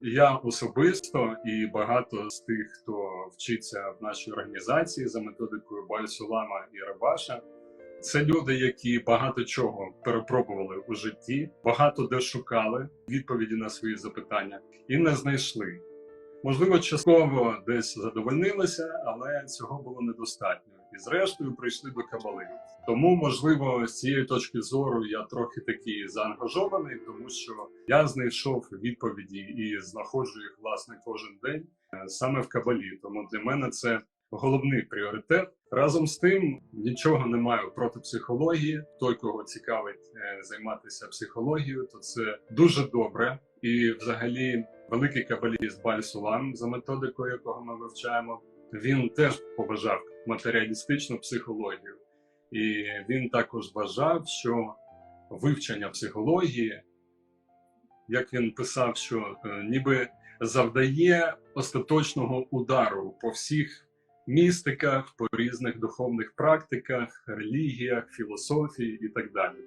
Я особисто і багато з тих, хто вчиться в нашій організації за методикою Бальсулама і Рабаша. Це люди, які багато чого перепробували у житті, багато де шукали відповіді на свої запитання і не знайшли. Можливо, частково десь задовольнилися, але цього було недостатньо. Зрештою прийшли до кабали. Тому, можливо, з цієї точки зору я трохи такий заангажований, тому що я знайшов відповіді і знаходжу їх власне кожен день е, саме в кабалі. Тому для мене це головний пріоритет. Разом з тим нічого не маю проти психології. Той, кого цікавить е, займатися психологією, то це дуже добре. І, взагалі, великий кабаліст Баль Сулам, за методикою якого ми вивчаємо, він теж побажав матеріалістичну психологію, і він також вважав, що вивчення психології, як він писав, що е, ніби завдає остаточного удару по всіх містиках, по різних духовних практиках, релігіях, філософії і так далі.